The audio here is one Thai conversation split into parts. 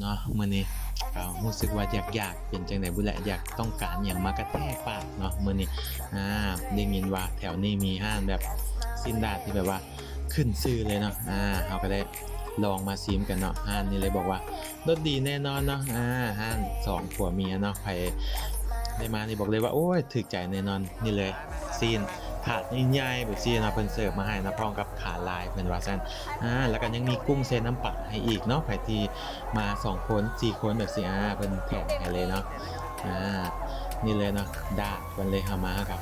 เนาะมื้อนี้ก็รู้สึกว่าอยากอยากเป็นจังได๋บุแหละอยากต้องการหยังมากระแทกปากเนาะมื้อนี้อ่าได้ยินว่าแถวนี้มีห้านแบบซินดาดที่แบบว่าขึ้นชื่อเลยเนาะอ่าเฮาก็ได้ลองมาซิมกันเนาะห้านนี่เลยบอกว่ารสดีแน่นอนเนาะอ่าห้านสองผัวเมียเนาะใครได้มานี่บอกเลยว่าโอ้ยถึกใจแน่นอนนี่เลยซีน ถาดใหญ่ๆแบบซีนเนะเพิ่นเสิร์ฟมาให้นะพร้อมกับขาลายเพิ่นว่าซั่นอ่าแล้วก็ยังมีกุ้งเซนน้ำปลาให้อีกเนาะใครที่มา2คน4คนแบบสิอ่าเป็นแถมให้เลยเนาะอ่านี่เลยเนาะดาดกันเลยเอามาครับ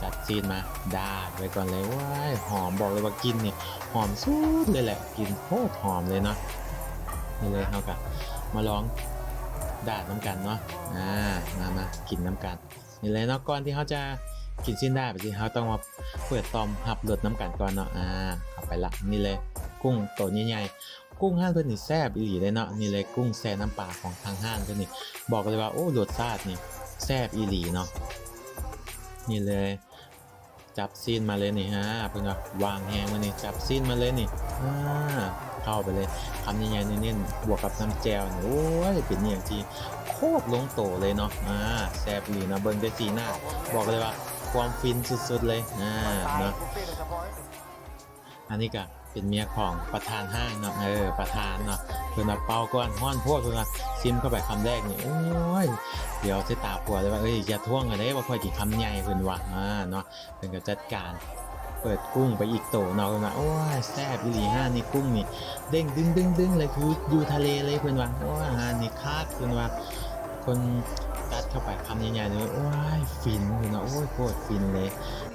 จัดซีนมาดาดไว้ก่อนเลยว้ายหอมบอกเลยว่ากินนี่หอมสุดเลยแหละกินโคตรหอมเลยเนาะนี่เลยเอากับมาลองดาดน้ำกันเนาะอ่ามามากินน้ำกันนี่เลยเนาะก่อนที่เขาจะ กินสิ้นได้ไปสิเขาต้องมาเปิดตอมหับรดน้ำกันก่อนเนาะอ่าเข้าไปละนี่เลยกุ้งตัวใหญ่ๆกุ้งห้างเพิ่นนี่แซ่บอีหลีเลยเนาะนี่เลยกุ้งแซ่น้ำปลาของทางห้างเพิ่นนี่บอกเลยว่าโอ้รสชาตินี่แซ่บอีหลีเนาะนี่เลยจับซีนมาเลยนี่ฮะเพิ่อนก็วางแฮงมานี่จับซีนมาเลยนี่อ่าเข้าไปเลยคำใหญ่ๆเน้นๆบวกกับน้ำแจ่วนี่โอ้ยเป็นอย่างที่โคตรลงโตเลยเนาะอ่าแซ่บอีหลีนะเบิ่งแต่สีหน้าบอกเลยว่า ความฟินสุดๆเลยอ่าเนาะอันนี้ก็เป็นเมียของประธานห้างเนาะเออประธานเนาะเพิ่นว่าเป่าก่อนฮ้อนพวกเพิ่นว่าซิมเข้าไปคำแรกนี่โอ้ยเดี๋ยวสิตาปัวเลยว่าเอ้ยอย่าท่วงกันเด้ว่าค่อยกินคำใหญ่เพิ่นว่าอ่าเนาะเพิ่นก็จัดการเปิดกุ้งไปอีกโตเนาะเพิ่นว่าโอ้ยแซ่บอีหลีห้านี่กุ้งนี่เด้งดึงดึงดึงเลยคืออยู่ทะเลเลยเพิ่นว่าโอ้ยห้านี่คาดเพิ่นว่าคนตัดเข้าำใหญ่ๆเลยโอ้ยฟินเนะโอ้ยโคตรฟินเลย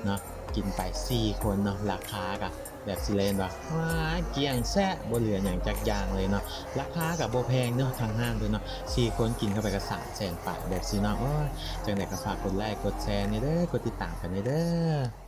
เนาะกินไปสี่คนเนาะราคากะแบบสิเลนว่าว้าเกลียงแซะบ่เหลืออย่างจักย่างเลยเนาะราคากับบ่แพงเนาะทางห้างด้วยเนาะสี่คนกินเข้าไปก็สามแสนบาทแบบสิเนาะโอ้ยจังได๋ก็ฝากกดไลค์กดแชร์นี่เด้อกดติดตามกันนี่เด้อ